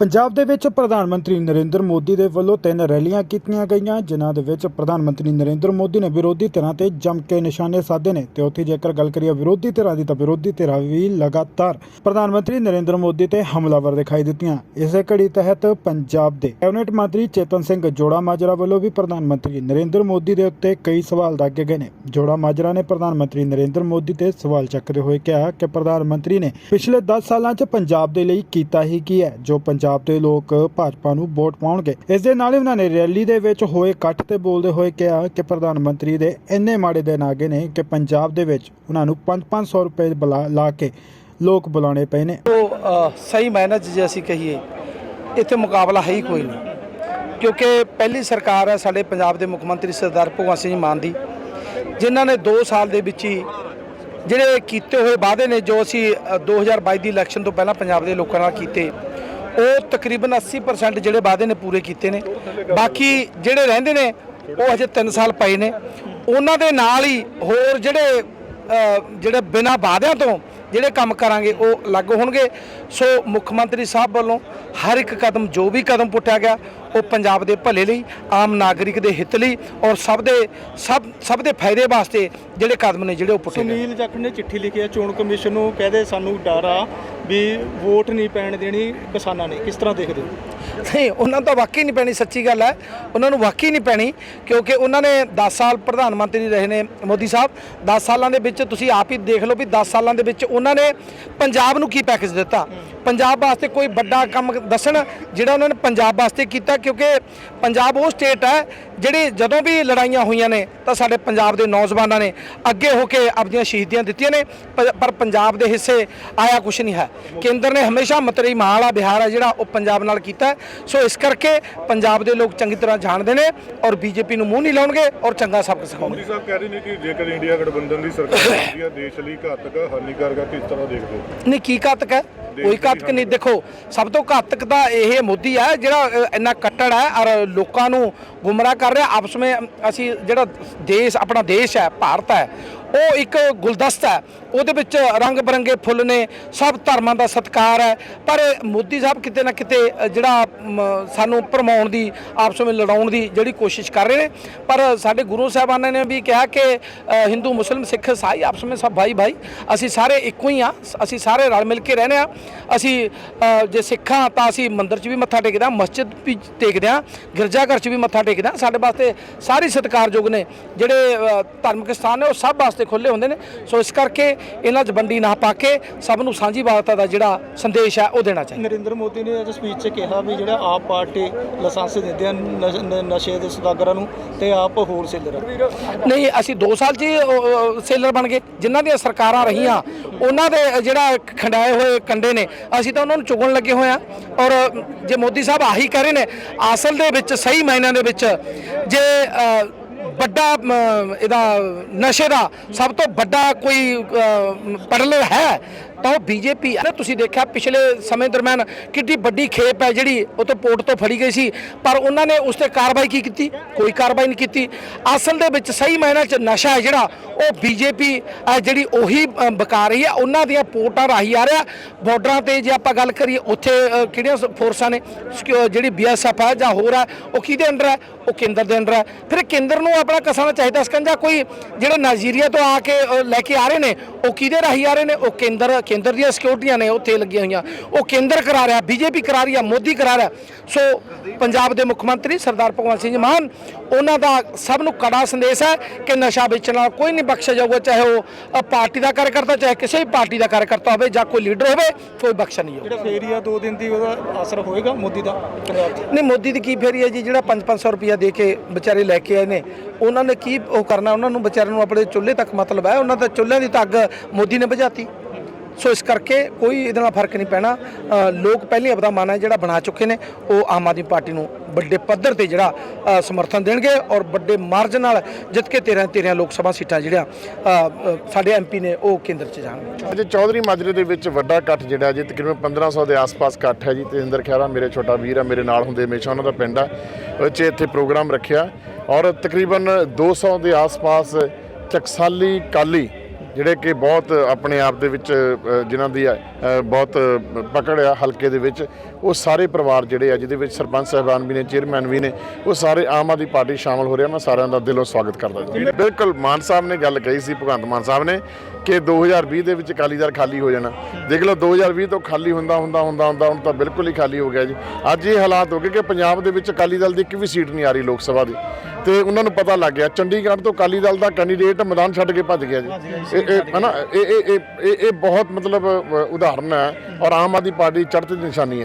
ਪੰਜਾਬ ਦੇ ਵਿੱਚ ਪ੍ਰਧਾਨ ਮੰਤਰੀ ਨਰਿੰਦਰ ਮੋਦੀ ਦੇ ਵੱਲੋਂ ਤਿੰਨ ਰੈਲੀਆਂ ਕੀਤੀਆਂ ਗਈਆਂ, ਜਿਨ੍ਹਾਂ ਦੇ ਵਿੱਚ ਪ੍ਰਧਾਨ ਮੰਤਰੀ ਨਰਿੰਦਰ ਮੋਦੀ ਨੇ ਵਿਰੋਧੀ ਧਿਰਾਂ ਤੇ ਜੰਮ ਕੇ ਨਿਸ਼ਾਨੇ ਸਾਧੇ ਨੇ ਤੇ ਉੱਥੇ ਜੇਕਰ ਗੱਲ ਕਰੀਏ ਵਿਰੋਧੀ ਧਿਰਾਂ ਦੀ ਤਾਂ ਵਿਰੋਧੀ ਧਿਰਾਂ ਵੀ ਲਗਾਤਾਰ ਪ੍ਰਧਾਨ ਮੰਤਰੀ ਨਰਿੰਦਰ ਮੋਦੀ ਤੇ ਹਮਲਾਵਰ ਦਿਖਾਈ ਦਿੱਤੀਆਂ। ਇਸੇ ਕੜੀ ਤਹਿਤ ਪੰਜਾਬ ਦੇ ਕੈਬਨਿਟ ਮੰਤਰੀ ਚੇਤਨ ਸਿੰਘ ਜੋੜਾ ਮਾਜਰਾ ਵੱਲੋਂ ਵੀ ਪ੍ਰਧਾਨ ਮੰਤਰੀ ਨਰਿੰਦਰ ਮੋਦੀ ਦੇ ਉੱਤੇ ਕਈ ਸਵਾਲ ਦਾਗੇ ਗਏ ਨੇ। ਜੋੜਾ ਮਾਜਰਾ ਨੇ ਪ੍ਰਧਾਨ ਮੰਤਰੀ ਨਰਿੰਦਰ ਮੋਦੀ ਤੇ ਸਵਾਲ ਚੱਕਦੇ ਹੋਏ ਕਿਹਾ ਕਿ ਪ੍ਰਧਾਨ ਮੰਤਰੀ ਨੇ ਪਿਛਲੇ 10 ਸਾਲਾਂ 'ਚ ਪੰਜਾਬ ਦੇ ਲਈ ਕੀਤਾ ਹੀ ਕੀ ਹੈ, ਜੋ ਪੰਜਾਬ ਪੰਜਾਬ ਦੇ ਲੋਕ ਭਾਜਪਾ ਨੂੰ ਵੋਟ ਪਾਉਣਗੇ। ਇਸ ਦੇ ਨਾਲ ਹੀ ਉਹਨਾਂ ਨੇ ਰੈਲੀ ਦੇ ਵਿੱਚ ਹੋਏ ਇਕੱਠ ਤੇ ਬੋਲਦੇ ਹੋਏ ਕਿਹਾ ਕਿ ਪ੍ਰਧਾਨ ਮੰਤਰੀ ਦੇ ਇੰਨੇ ਮਾੜੇ ਦਿਨ ਆ ਗਏ ਨੇ ਕਿ ਪੰਜਾਬ ਦੇ ਵਿੱਚ ਉਹਨਾਂ ਨੂੰ 5-500 ਰੁਪਏ ਬੁਲਾ ਲਾ ਕੇ ਲੋਕ ਬੁਲਾਉਣੇ ਪਏ ਨੇ। ਉਹ ਸਹੀ ਮਾਇਨੇ 'ਚ ਜੇ ਅਸੀਂ ਕਹੀਏ ਇੱਥੇ ਮੁਕਾਬਲਾ ਹੈ ਹੀ ਕੋਈ ਨਹੀਂ। ਕਿਉਂਕਿ ਪਹਿਲੀ ਸਰਕਾਰ ਹੈ ਸਾਡੇ ਪੰਜਾਬ ਦੇ ਮੁੱਖ ਮੰਤਰੀ ਸਰਦਾਰ ਭਗਵੰਤ ਸਿੰਘ ਮਾਨ ਦੀ ਜਿਨ੍ਹਾਂ ਨੇ 2 ਸਾਲ ਦੇ ਵਿੱਚ ਹੀ ਜਿਹੜੇ ਕੀਤੇ ਹੋਏ ਵਾਅਦੇ ਨੇ ਜੋ ਅਸੀਂ ਅ, 2022 ਦੀ ਇਲੈਕਸ਼ਨ ਤੋਂ ਪਹਿਲਾਂ ਪੰਜਾਬ ਦੇ ਲੋਕਾਂ ਨਾਲ ਕੀਤੇ ਉਹ ਤਕਰੀਬਨ 80% ਜਿਹੜੇ ਵਾਅਦੇ ਨੇ ਪੂਰੇ ਕੀਤੇ ਨੇ। ਬਾਕੀ ਜਿਹੜੇ ਰਹਿੰਦੇ ਨੇ, ਉਹ ਹਜੇ 3 ਸਾਲ ਪਏ ਨੇ। ਉਹਨਾਂ ਦੇ ਨਾਲ ਹੀ ਹੋਰ ਜਿਹੜੇ ਜਿਹੜੇ ਬਿਨਾਂ ਵਾਅਦਿਆਂ ਤੋਂ ਜਿਹੜੇ ਕੰਮ ਕਰਾਂਗੇ ਉਹ ਅਲੱਗ ਹੋਣਗੇ। ਸੋ ਮੁੱਖ ਮੰਤਰੀ ਸਾਹਿਬ ਵੱਲੋਂ ਹਰ ਇੱਕ ਕਦਮ, ਜੋ ਵੀ ਕਦਮ ਪੁੱਟਿਆ ਗਿਆ, ਉਹ ਪੰਜਾਬ ਦੇ ਭਲੇ ਲਈ, ਆਮ ਨਾਗਰਿਕ ਦੇ ਹਿੱਤ ਲਈ ਔਰ ਸਭ ਦੇ, ਸਭ ਸਭ ਦੇ ਫਾਇਦੇ ਵਾਸਤੇ ਜਿਹੜੇ ਕਦਮ ਨੇ ਜਿਹੜੇ ਉਹ ਪੁੱਟੇ ਗਏ। ਸੁਨੀਲ ਜੱਟ ਨੇ ਚਿੱਠੀ ਲਿਖੀ ਹੈ, ਚੋਣ ਕਮਿਸ਼ਨ ਨੂੰ ਕਹਦੇ ਸਾਨੂੰ ਡਰ ਆ ਵੀ ਵੋਟ ਨਹੀਂ ਪੈਣ ਦੇਣੀ, ਕਿਸਾਨਾਂ ਨੇ, ਕਿਸ ਤਰ੍ਹਾਂ ਦੇਖਦੇ ਹੋ? ਨਹੀਂ, ਉਹਨਾਂ ਨੂੰ ਤਾਂ ਵਾਕਈ ਨਹੀਂ ਪੈਣੀ, ਸੱਚੀ ਗੱਲ ਹੈ। ਉਹਨਾਂ ਨੂੰ ਵਾਕਈ ਨਹੀਂ ਪੈਣੀ, ਕਿਉਂਕਿ ਉਹਨਾਂ ਨੇ 10 ਸਾਲ ਪ੍ਰਧਾਨ ਮੰਤਰੀ ਰਹੇ ਨੇ ਮੋਦੀ ਸਾਹਿਬ। 10 ਸਾਲਾਂ ਦੇ ਵਿੱਚ ਤੁਸੀਂ ਆਪ ਹੀ ਦੇਖ ਲਓ ਵੀ 10 ਸਾਲਾਂ ਦੇ ਵਿੱਚ ਉਹਨਾਂ ਨੇ ਪੰਜਾਬ ਨੂੰ ਕੀ ਪੈਕੇਜ ਦਿੱਤਾ? ਪੰਜਾਬ ਵਾਸਤੇ ਕੋਈ ਵੱਡਾ ਕੰਮ ਦੱਸਣ ਜਿਹੜਾ ਉਹਨਾਂ ਨੇ ਪੰਜਾਬ ਵਾਸਤੇ ਕੀਤਾ ਕਿਉਂਕਿ ਪੰਜਾਬ ਉਹ ਸਟੇਟ ਹੈ ਜਿਹੜੀ ਜਦੋਂ ਵੀ ਲੜਾਈਆਂ ਹੋਈਆਂ ਨੇ ਤਾਂ ਸਾਡੇ ਪੰਜਾਬ ਦੇ ਨੌਜਵਾਨਾਂ ਨੇ ਅੱਗੇ ਹੋ ਕੇ ਆਪਣੀਆਂ ਸ਼ਹੀਦੀਆਂ ਦਿੱਤੀਆਂ ਨੇ ਪਰ- ਪੰਜਾਬ ਦੇ ਹਿੱਸੇ ਆਇਆ ਕੁਝ ਨਹੀਂ ਹੈ। ਕੇਂਦਰ ਨੇ ਹਮੇਸ਼ਾ ਮਤਰੀ ਮਾਲਾ ਬਿਹਾਰ ਹੈ ਜਿਹੜਾ ਉਹ ਪੰਜਾਬ ਨਾਲ ਕੀਤਾ। ਸੋ ਇਸ ਕਰਕੇ ਪੰਜਾਬ ਦੇ ਲੋਕ ਚੰਗੀ ਤਰ੍ਹਾਂ ਜਾਣਦੇ ਨੇ ਔਰ ਬੀਜੇਪੀ ਨੂੰ ਮੂੰਹ ਨਹੀਂ ਲਾਉਣਗੇ ਔਰ ਚੰਗਾ ਸਬਕ ਸਿਖਾਉਣਗੇ। ਮੋਦੀ ਸਾਹਿਬ ਕਹਿ ਰਹੇ ਨੇ ਕਿ ਜੇਕਰ ਇੰਡੀਆ ਗਠਬੰਧਨ ਦੀ ਸਰਕਾਰ ਹੁੰਦੀ ਹੈ ਦੇਸ਼ ਲਈ ਘਾਤਕ ਹਾਨੀਕਾਰਕ ਕਿਸ ਤਰ੍ਹਾਂ ਦੇਖਦੇ ਹੋ? ਨਹੀਂ ਕੀ ਘਾਤਕ ਹੈ? ਕੋਈ ਘਾਤਕ ਨਹੀਂ। ਦੇਖੋ ਸਭ ਤੋਂ ਘਾਤਕ ਤਾਂ ਇਹ ਮੋਦੀ ਹੈ ਜਿਹੜਾ ਇੰਨਾ ਕੱਟੜ ਹੈ ਔਰ ਲੋਕਾਂ ਨੂੰ ਗੁੰਮਰਾਹ ਕਰ ਰਿਹਾ। ਆਪਸ ਵਿੱਚ ਅਸੀਂ ਜਿਹੜਾ ਦੇਸ਼ ਆਪਣਾ ਦੇਸ਼ ਹੈ ਭਾਰਤ ਹੈ ਉਹ ਇੱਕ ਗੁਲਦਸਤਾ ਹੈ। ਉਹਦੇ ਵਿੱਚ ਰੰਗ ਬਰੰਗੇ ਫੁੱਲ ਨੇ ਸਭ ਧਰਮਾਂ ਦਾ ਸਤਿਕਾਰ ਹੈ। ਪਰ ਮੋਦੀ ਸਾਹਿਬ ਕਿਤੇ ਨਾ ਕਿਤੇ ਜਿਹੜਾ ਸਾਨੂੰ ਭਰਮਾਉਣ ਦੀ ਆਪਸ ਵਿੱਚ ਲੜਾਉਣ ਦੀ ਜਿਹੜੀ ਕੋਸ਼ਿਸ਼ ਕਰ ਰਹੇ ਨੇ। ਪਰ ਸਾਡੇ ਗੁਰੂ ਸਾਹਿਬਾਨਾਂ ਨੇ ਵੀ ਕਿਹਾ ਕਿ ਹਿੰਦੂ ਮੁਸਲਿਮ ਸਿੱਖ ਈਸਾਈ ਆਪਸ ਵਿੱਚ ਸਭ ਭਾਈ ਭਾਈ ਅਸੀਂ ਸਾਰੇ ਇੱਕੋ ਹੀ ਆ ਅਸੀਂ ਸਾਰੇ ਰਲ ਮਿਲ ਕੇ ਰਹਿੰਦੇ ਆ ਅਸੀਂ ਅ, ਜੇ ਸਿੱਖਾਂ ਤਾਂ ਅਸੀਂ ਮੰਦਿਰ 'ਚ ਵੀ ਮੱਥਾ ਟੇਕਦੇ ਆ ਮਸਜਿਦ ਵੀ ਟੇਕਦੇ ਆ ਗਿਰਜਾ ਘਰ 'ਚ ਵੀ ਮੱਥਾ ਟੇਕਦੇ ਆ ਸਾਡੇ ਵਾਸਤੇ ਸਾਰੇ ਸਤਿਕਾਰਯੋਗ ਨੇ। ਜਿਹੜੇ ਧਾਰਮਿਕ ਸਥਾਨ ਨੇ ਉਹ ਸਭ ਵਾਸਤੇ ਖੁੱਲੇ ਹੁੰਦੇ ਨੇ। ਸੋ ਇਸ ਕਰਕੇ ਇਹਨਾਂ 'ਚ ਵੰਡੀ ਨਾ ਪਾ ਕੇ ਸਭ ਨੂੰ ਸਾਂਝੀਵਾਲਤਾ ਦਾ ਜਿਹੜਾ ਸੰਦੇਸ਼ ਹੈ ਉਹ ਦੇਣਾ ਚਾਹੀਦਾ। ਨਰਿੰਦਰ ਮੋਦੀ ਨੇ ਅੱਜ ਸਪੀਚ 'ਚ ਕਿਹਾ ਵੀ ਜਿਹੜਾ ਆਪ ਪਾਰਟੀ ਲਾਇਸੈਂਸ ਦਿੰਦੇ ਆ ਨਸ਼- ਦੇ ਸੁਦਾਗਰਾਂ ਨੂੰ ਤੇ ਆਪ ਹੋਰ ਸੇਲਰ ਨਹੀਂ ਅਸੀਂ 2 ਸਾਲ 'ਚ ਸੇਲਰ ਬਣ ਗਏ। ਜਿਨ੍ਹਾਂ ਦੀਆਂ ਸਰਕਾਰਾਂ ਰਹੀਆਂ ਉਹਨਾਂ ਦੇ ਜਿਹੜਾ ਖੰਡਾਏ ਹੋਏ ਕੰਡੇ ਨੇ ਅਸੀਂ ਤਾਂ ਉਹਨਾਂ ਨੂੰ ਚੁਗਣ ਲੱਗੇ ਹੋਏ ਆ। ਔਰ ਜੇ ਮੋਦੀ ਸਾਹਿਬ ਆਹੀ ਕਰ ਰਹੇ ਨੇ ਅਸਲ ਦੇ ਵਿੱਚ ਸਹੀ ਮਾਇਨਿਆਂ ਦੇ ਵਿੱਚ ਜੇ ਵੱਡਾ ਇਹਦਾ ਨਸ਼ੇ ਦਾ ਸਭ ਤੋਂ ਵੱਡਾ ਕੋਈ ਪਰਲ ਹੈ। ਤਾਂ ਉਹ ਬੀਜੇਪੀ। ਹੈ ਤੁਸੀਂ ਦੇਖਿਆ ਪਿਛਲੇ ਸਮੇਂ ਦਰਮਿਆਨ ਕਿੰਨੀ ਵੱਡੀ ਖੇਪ ਹੈ ਜਿਹੜੀ ਉਹ ਤੋਂ ਪੋਰਟ ਤੋਂ ਫੜੀ ਗਈ ਸੀ। ਪਰ ਉਹਨਾਂ ਨੇ ਉਸ ਤੇ ਕਾਰਵਾਈ ਕੀ ਕੀਤੀ? ਕੋਈ ਕਾਰਵਾਈ ਨਹੀਂ ਕੀਤੀ। ਅਸਲ ਦੇ ਵਿੱਚ ਸਹੀ ਮਾਇਨਾ ਚ ਨਸ਼ਾ ਹੈ ਜਿਹੜਾ, ਉਹ ਬੀਜੇਪੀ ਜਿਹੜੀ ਉਹੀ ਬਕਾ ਰਹੀ ਹੈ। ਉਹਨਾਂ ਦੀਆਂ ਪੋਰਟਾਂ ਰਾਹੀਂ ਆ ਰਿਹਾ। ਬਾਰਡਰਾਂ ਤੇ ਜੇ ਆਪਾਂ ਗੱਲ ਕਰੀਏ, ਉੱਥੇ ਕਿਹੜੀਆਂ ਫੋਰਸਾਂ ਨੇ? ਸਿਕਿਉ- ਜਿਹੜੀ ਬੀਐਸਐਫ ਹੈ ਜਾਂ ਹੋਰ ਹੈ, ਉਹ ਕਿਹਦੇ ਅੰਡਰ ਹੈ? ਉਹ ਕੇਂਦਰ ਦੇ ਅੰਡਰ ਹੈ। ਫਿਰ ਕੇਂਦਰ ਨੂੰ ਆਪਣਾ ਕਸਾਣਾ ਚਾਹੀਦਾ ਸਕੰਜਾ ਕੋਈ? ਜਿਹੜੇ ਨਾਈਜੀਰੀਆ ਤੋਂ ਆ ਕੇ ਲੈ ਕੇ ਆ ਰਹੇ ਨੇ, ਉਹ ਕਿਹਦੇ ਰਾਹੀਂ ਆ ਰਹੇ ਨੇ? ਉਹ ਕੇਂਦਰ ਕੇਂਦਰ ਦੀਆਂ ਸਿਕਿਉਰਟੀਆਂ ਨੇ ਉੱਥੇ ਲੱਗੀਆਂ ਹੋਈਆਂ। ਉਹ ਕੇਂਦਰ ਕਰਾ ਰਿਹਾ ਬੀਜੇਪੀ ਕਰਾ ਰਹੀ ਆ ਮੋਦੀ ਕਰਾ ਰਿਹਾ। ਸੋ ਪੰਜਾਬ ਦੇ ਮੁੱਖ ਮੰਤਰੀ ਸਰਦਾਰ ਭਗਵੰਤ ਸਿੰਘ ਮਾਨ ਉਹਨਾਂ ਦਾ ਸਭ ਨੂੰ ਕੜਾ ਸੰਦੇਸ਼ ਹੈ ਕਿ ਨਸ਼ਾ ਵੇਚਣ ਵਾਲਾ ਕੋਈ ਨਹੀਂ ਬਖਸ਼ਿਆ ਜਾਊਗਾ ਚਾਹੇ ਉਹ ਪਾਰਟੀ ਦਾ ਕਾਰਜਕਰਤਾ ਚਾਹੇ ਕਿਸੇ ਵੀ ਪਾਰਟੀ ਦਾ ਕਾਰਜਕਰਤਾ ਹੋਵੇ ਜਾਂ ਕੋਈ ਲੀਡਰ ਹੋਵੇ ਕੋਈ ਬਖਸ਼ਾ ਨਹੀਂ ਹੋਊਗਾ ਜਿਹੜਾ ਫੇਰੀਆ ਦੋ ਦਿਨ ਦੀ ਉਹਦਾ ਅਸਰ ਹੋਏਗਾ ਮੋਦੀ ਦਾ? ਨਹੀਂ ਮੋਦੀ ਦੀ ਕੀ ਫੇਰੀ ਹੈ ਜੀ ਜਿਹੜਾ 5-500 ਰੁਪਇਆ ਦੇ ਕੇ ਵਿਚਾਰੇ ਲੈ ਕੇ ਆਏ ਨੇ ਉਹਨਾਂ ਨੇ ਕੀ ਉਹ ਕਰਨਾ ਉਹਨਾਂ ਨੂੰ ਵਿਚਾਰਿਆਂ ਨੂੰ ਆਪਣੇ ਚੁੱਲ੍ਹੇ ਤੱਕ ਮਤਲਬ ਹੈ ਉਹਨਾਂ ਦਾ ਚੁੱਲ੍ਹਿਆਂ ਦੀ ਤਾਂ ਅੱਗ ਮੋਦੀ ਨੇ ਬੁਝਾਤੀ। ਸੋ ਇਸ ਕਰਕੇ ਕੋਈ ਇਹਦੇ ਨਾਲ ਫ਼ਰਕ ਨਹੀਂ ਪੈਣਾ। ਲੋਕ ਪਹਿਲੇ ਆਪਦਾ ਮਨ ਹੈ ਜਿਹੜਾ ਬਣਾ ਚੁੱਕੇ ਨੇ ਉਹ ਆਮ ਆਦਮੀ ਪਾਰਟੀ ਨੂੰ ਵੱਡੇ ਪੱਧਰ ਤੇ ਜਿਹੜਾ ਸਮਰਥਨ ਦੇਣਗੇ ਔਰ ਵੱਡੇ ਮਾਰਜਨ ਨਾਲ ਜਿੱਤ ਕੇ 13 13 ਲੋਕ ਸਭਾ ਸੀਟਾਂ ਜਿਹੜੀਆਂ ਅ, ਅ, ਸਾਡੇ ਐਮਪੀ ਨੇ ਉਹ ਕੇਂਦਰ 'ਚ ਜਾਣਗੇ। ਅੱਜ ਚੌਧਰੀ ਮਾਜਰੇ ਦੇ ਵਿੱਚ ਵੱਡਾ ਇਕੱਠ ਜਿਹੜਾ ਜੀ ਤਕਰੀਬਨ 1500 ਦੇ ਆਸ-ਪਾਸ ਇਕੱਠ ਹੈ ਜੀ। ਤੇਂਦਰ ਖਹਿਰਾ ਮੇਰੇ ਛੋਟਾ ਵੀਰ ਆ ਮੇਰੇ ਨਾਲ ਹੁੰਦੇ ਹਮੇਸ਼ਾ ਉਹਨਾਂ ਦਾ ਪਿੰਡ ਆ ਉਹ 'ਚ ਇੱਥੇ ਪ੍ਰੋਗਰਾਮ ਰੱਖਿਆ। ਔਰ ਤਕਰੀਬਨ 200 ਦੇ ਆਸ-ਪਾਸ ਟਕਸਾਲੀ ਕਾਲੀ ਜਿਹੜੇ ਕਿ ਬਹੁਤ ਆਪਣੇ ਆਪ ਦੇ ਵਿੱਚ ਅ, ਜਿਨ੍ਹਾਂ ਦੀ ਅ, ਬਹੁਤ ਪਕੜ ਆ ਹਲਕੇ ਦੇ ਵਿੱਚ ਉਹ ਸਾਰੇ ਪਰਿਵਾਰ ਜਿਹੜੇ ਆ ਜਿਹਦੇ ਵਿੱਚ ਸਰਪੰਚ ਸਾਹਿਬਾਨ ਵੀ ਨੇ ਚੇਅਰਮੈਨ ਵੀ ਨੇ ਉਹ ਸਾਰੇ ਆਮ ਆਦਮੀ ਪਾਰਟੀ ਸ਼ਾਮਲ ਹੋ ਰਿਹਾ ਮੈਂ ਸਾਰਿਆਂ ਦਾ ਦਿਲੋਂ ਸਵਾਗਤ ਕਰਦਾ ਬਿਲਕੁਲ ਮਾਨ ਸਾਹਿਬ ਨੇ ਗੱਲ ਕਹੀ ਸੀ ਭਗਵੰਤ ਮਾਨ ਸਾਹਿਬ ਨੇ ਕਿ 2020 ਦੇ ਵਿੱਚ ਅਕਾਲੀ ਦਲ ਖਾਲੀ ਹੋ ਜਾਣਾ। ਦੇਖ ਲਓ 2020 ਤੋਂ ਖਾਲੀ ਹੁੰਦਾ ਹੁੰਦਾ ਹੁੰਦਾ ਹੁੰਦਾ ਹੁਣ ਤਾਂ ਬਿਲਕੁਲ ਹੀ ਖਾਲੀ ਹੋ ਗਿਆ ਜੀ। ਅੱਜ ਇਹ ਹਾਲਾਤ ਹੋ ਗਏ ਕਿ ਪੰਜਾਬ ਦੇ ਵਿੱਚ ਅਕਾਲੀ ਦਲ ਦੀ ਇੱਕ ਵੀ ਸੀਟ ਨਹੀਂ ਆ ਰਹੀ ਲੋਕ ਸਭਾ ਦੀ। ਤੇ ਉਹਨਾਂ ਨੂੰ ਪਤਾ ਲੱਗ ਗਿਆ। ਚੰਡੀਗੜ੍ਹ ਤੋਂ ਅਕਾਲੀ ਦਲ ਦਾ ਕੈਂਡੀਡੇਟ ਮੈਦਾਨ ਛੱਡ ਕੇ ਭੱਜ ਗਿਆ ਜੀ। ਇਹ ਹਨਾ ਇਹ ਇਹ ਇਹ- ਬਹੁਤ ਮਤਲਬ ਉਦਾਹਰਨ ਹੈ ਔਰ ਆਮ ਆਦਮੀ ਪਾਰਟੀ ਚੜ੍ਹਤੇ ਦੀ ਨਿਸ਼ਾਨੀ ਹੈ